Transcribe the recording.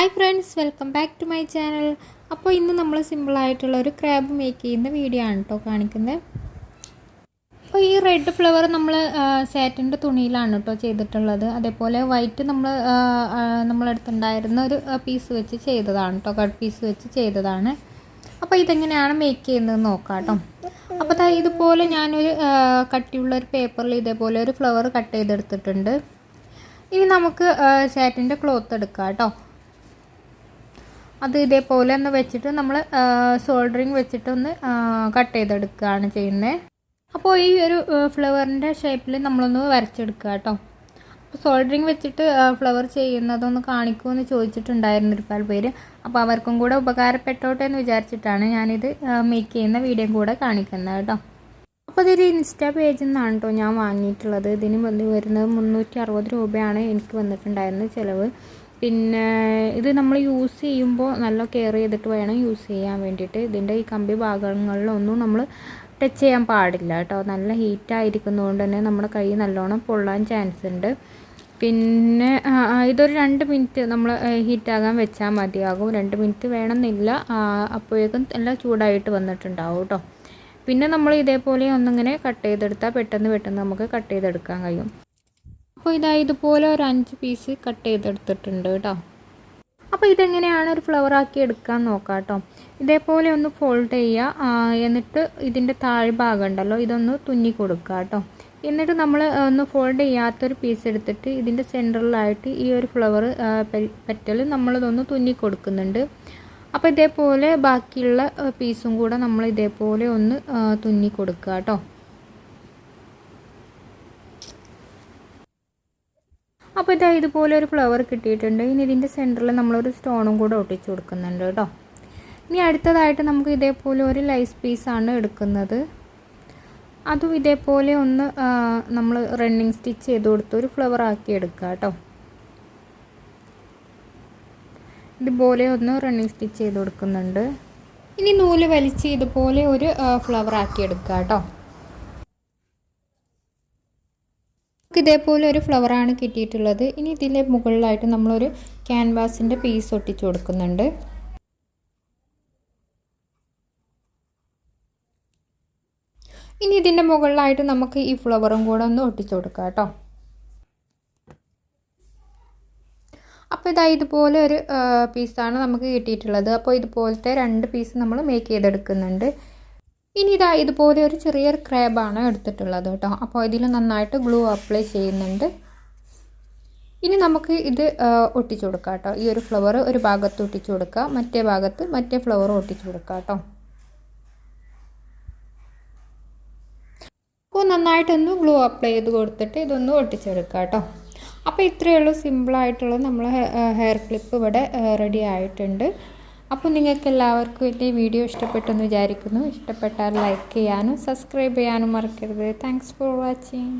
Hi friends welcome back to my channel. അപ്പോൾ ഇന്ന് നമ്മൾ സിമ്പിളായിട്ടുള്ള ഒരു ക്രാബ് മേക്ക് ചെയ്യുന്ന വീഡിയോ ആണ് കേട്ടോ കാണിക്കുന്നത്. അപ്പോൾ ഈ റെഡ് ഫ്ലവർ നമ്മൾ സാറ്റിന്റെ തുണിയിലാണ് കേട്ടോ ചെയ്തിട്ടുള്ളത്. അതേപോലെ വൈറ്റ് നമ്മൾ നമ്മളെടുത്തുണ്ടായിരുന്ന ഒരു പീസ് വെച്ച് ചെയ്തതാണ് കേട്ടോ കട്ട് പീസ് വെച്ച് ചെയ്തതാണ്. അപ്പോൾ ഇതെങ്ങനെയാണ് മേക്ക് ചെയ്യുന്നത് നോക്കാം കേട്ടോ അപ്പോൾ ഇതുപോലെ ഞാനൊരു കട്ടിയുള്ള ഒരു പേപ്പറിൽ ഇതേപോലെ ഒരു ഫ്ലവർ കട്ട് ചെയ്തെടുത്തിട്ടുണ്ട്. ഇനി നമുക്ക് സാറ്റിന്റെ ക്ലോത്ത് എടുക്കാം കേട്ടോ അത് ഇതേപോലെ ഒന്ന് വെച്ചിട്ട് നമ്മൾ സോൾഡറിങ് വെച്ചിട്ട് ഒന്ന് കട്ട് ചെയ്തെടുക്കുകയാണ് ചെയ്യുന്നത് അപ്പോൾ ഈ ഒരു ഫ്ലവറിന്റെ ഷേപ്പിൽ നമ്മളൊന്ന് വരച്ചെടുക്കുക കേട്ടോ. അപ്പോൾ സോൾഡറിങ് വെച്ചിട്ട് ഫ്ലവർ ചെയ്യുന്നതൊന്ന് കാണിക്കുമെന്ന് ചോദിച്ചിട്ടുണ്ടായിരുന്നു ഒരുപാട് പേര്. അപ്പോൾ അവർക്കും കൂടെ ഉപകാരപ്പെട്ടോട്ടെ എന്ന് വിചാരിച്ചിട്ടാണ് ഞാനിത് മേക്ക് ചെയ്യുന്ന വീഡിയോ കൂടെ കാണിക്കുന്നത് കേട്ടോ. അപ്പോൾ ഇതൊരു ഇൻസ്റ്റാ പേജിൽ നിന്നാണ് കേട്ടോ ഞാൻ വാങ്ങിയിട്ടുള്ളത്. ഇതിന് വരുന്നത് മുന്നൂറ്റി അറുപത് രൂപയാണ് എനിക്ക് വന്നിട്ടുണ്ടായിരുന്നത് ചിലവ്. പിന്നെ ഇത് നമ്മൾ യൂസ് ചെയ്യുമ്പോൾ നല്ല കെയർ ചെയ്തിട്ട് വേണം യൂസ് ചെയ്യാൻ വേണ്ടിയിട്ട്. ഇതിന്റെ ഈ കമ്പി ഭാഗങ്ങളിലൊന്നും നമ്മൾ ടച്ച് ചെയ്യാൻ പാടില്ല കേട്ടോ. നല്ല ഹീറ്റ് ആയിരിക്കുന്നതുകൊണ്ട് തന്നെ നമ്മുടെ കൈ നല്ലോണം പൊള്ളാൻ ചാൻസ് ഉണ്ട്. പിന്നെ ഇതൊരു രണ്ട് മിനിറ്റ് നമ്മൾ ഹീറ്റാകാൻ വെച്ചാൽ മതിയാകും. രണ്ട് മിനിറ്റ് വേണമെന്നില്ല. അപ്പോഴേക്കും എല്ലാം ചൂടായിട്ട് വന്നിട്ടുണ്ടാവും കേട്ടോ. പിന്നെ നമ്മൾ ഇതേപോലെ ഒന്നിങ്ങനെ കട്ട് ചെയ്തെടുത്താൽ പെട്ടെന്ന് പെട്ടെന്ന് നമുക്ക് കട്ട് ചെയ്തെടുക്കാൻ കഴിയും. അപ്പോൾ ഇതാ ഇതുപോലെ ഒരു അഞ്ച് പീസ് കട്ട് ചെയ്തെടുത്തിട്ടുണ്ട് കേട്ടോ. അപ്പോൾ ഇതെങ്ങനെയാണ് ഒരു ഫ്ലവർ ആക്കി എടുക്കാൻ നോക്കാം കേട്ടോ ഇതേപോലെ ഒന്ന് ഫോൾഡ് ചെയ്യുക എന്നിട്ട് ഇതിന്റെ താഴ്ഭാഗം ഉണ്ടല്ലോ ഇതൊന്ന് തുന്നി കൊടുക്കുക കേട്ടോ എന്നിട്ട് നമ്മൾ ഒന്ന് ഫോൾഡ് ചെയ്യാത്തൊരു പീസ് എടുത്തിട്ട് ഇതിന്റെ സെന്ററിലായിട്ട് ഈ ഒരു ഫ്ലവർ പെറ്റൽ നമ്മളിതൊന്ന് തുന്നി കൊടുക്കുന്നുണ്ട്. അപ്പോൾ ഇതേപോലെ ബാക്കിയുള്ള പീസും കൂടെ നമ്മൾ ഇതേപോലെ ഒന്ന് തുന്നി കൊടുക്കുക കേട്ടോ അപ്പോൾ ഇതാ ഇതുപോലെ ഒരു ഫ്ലവർ കിട്ടിയിട്ടുണ്ട്. ഇനി ഇതിന്റെ സെന്ററിൽ നമ്മളൊരു സ്റ്റോണും കൂടെ ഒട്ടിച്ചു കൊടുക്കുന്നുണ്ട് കേട്ടോ. ഇനി അടുത്തതായിട്ട് നമുക്ക് ഇതേപോലെ ഒരു ലൈസ് പീസാണ് എടുക്കുന്നത്. അതും ഇതേപോലെ ഒന്ന് നമ്മൾ റണ്ണിങ് സ്റ്റിച്ച് ചെയ്ത് കൊടുത്ത് ഒരു ഫ്ലവർ ആക്കി എടുക്കുക കേട്ടോ. ഇതുപോലെ ഒന്ന് റണ്ണിങ് സ്റ്റിച്ച് ചെയ്ത് കൊടുക്കുന്നുണ്ട്. ഇനി നൂൽ വലിച്ച് ഇതുപോലെ ഒരു ഫ്ലവർ ആക്കി എടുക്കുക കേട്ടോ. ഇതേപോലെ ഒരു ഫ്ലവറാണ് കിട്ടിയിട്ടുള്ളത്. ഇനി ഇതിന്റെ മുകളിലായിട്ട് നമ്മളൊരു ക്യാൻവാസിന്റെ പീസ് ഒട്ടിച്ചു കൊടുക്കുന്നുണ്ട്. ഇനി ഇതിന്റെ മുകളിലായിട്ട് നമുക്ക് ഈ ഫ്ലവറും കൂടെ ഒന്ന് ഒട്ടിച്ചു കൊടുക്കാം കേട്ടോ. അപ്പോൾ ഇതാ ഇതുപോലെ ഒരു പീസാണ് നമുക്ക് കിട്ടിയിട്ടുള്ളത്. അപ്പോൾ ഇതുപോലത്തെ രണ്ട് പീസ് നമ്മൾ മേക്ക് ചെയ്തെടുക്കുന്നുണ്ട്. ഇനി ഇതാ ഇതുപോലെ ഒരു ചെറിയൊരു ക്രാബാണ് എടുത്തിട്ടുള്ളത് കേട്ടോ. അപ്പോൾ ഇതിൽ നന്നായിട്ട് ഗ്ലൂ അപ്ലൈ ചെയ്യുന്നുണ്ട്. ഇനി നമുക്ക് ഇത് ഒട്ടിച്ചു കൊടുക്കാം കേട്ടോ. ഈ ഒരു ഫ്ലവർ ഒരു ഭാഗത്ത് ഒട്ടിച്ചു കൊടുക്കുക മറ്റേ ഭാഗത്ത് മറ്റേ ഫ്ലവർ ഒട്ടിച്ചു കൊടുക്കുക കേട്ടോ. അപ്പോൾ നന്നായിട്ടൊന്ന് ഗ്ലൂ അപ്ലൈ ചെയ്ത് കൊടുത്തിട്ട് ഇതൊന്ന് ഒട്ടിച്ചെടുക്കുക കേട്ടോ. അപ്പോൾ ഇത്രയേ ഉള്ളൂ. സിമ്പിളായിട്ടുള്ള നമ്മൾ ഹെയർ ക്ലിപ്പ് ഇവിടെ റെഡി ആയിട്ടുണ്ട്. അപ്പോൾ നിങ്ങൾക്ക് എല്ലാവർക്കും എന്റെ വീഡിയോ ഇഷ്ടപ്പെട്ടെന്ന് വിചാരിക്കുന്നു. ഇഷ്ടപ്പെട്ടാൽ ലൈക്ക് ചെയ്യാനും സബ്സ്ക്രൈബ് ചെയ്യാനും മറക്കരുത്. Thanks for watching